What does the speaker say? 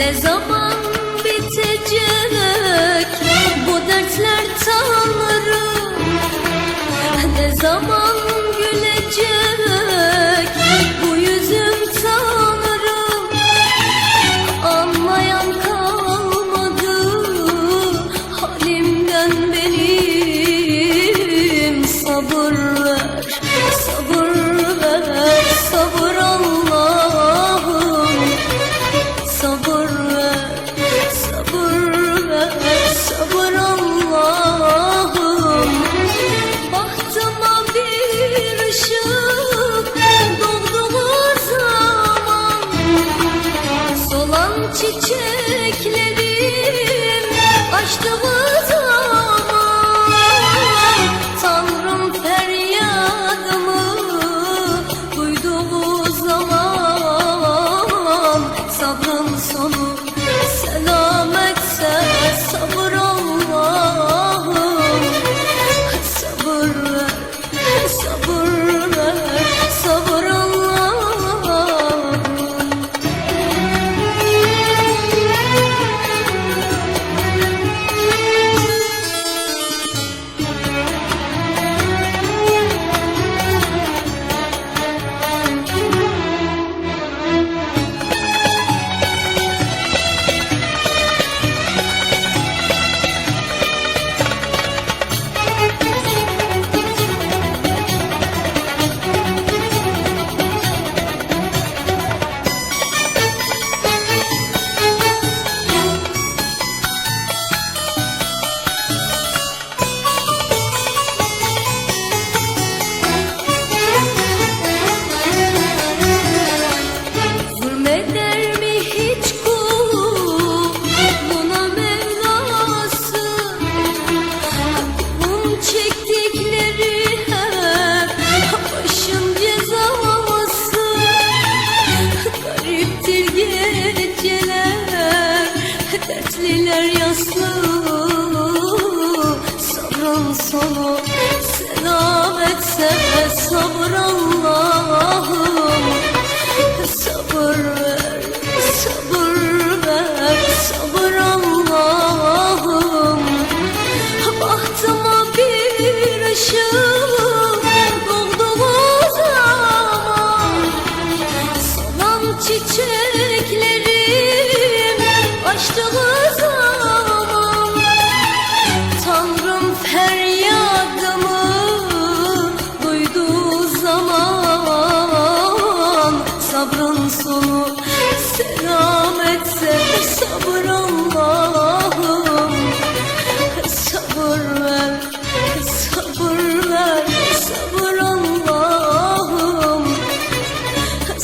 Ne zaman bitecek? Bu dertler Tanrım Ne zaman gülecek? Bu yüzüm Tanrım Anlayan kalmadı. Halimden benim Sabır dertliler yaslı Sabrın sonu selametse sabır Allah'ım. Sabır ver, sabır ver, sabır Allah'ım. Bahtıma bir ışık doğduğu zaman. Solan çiçeklerim Sabrın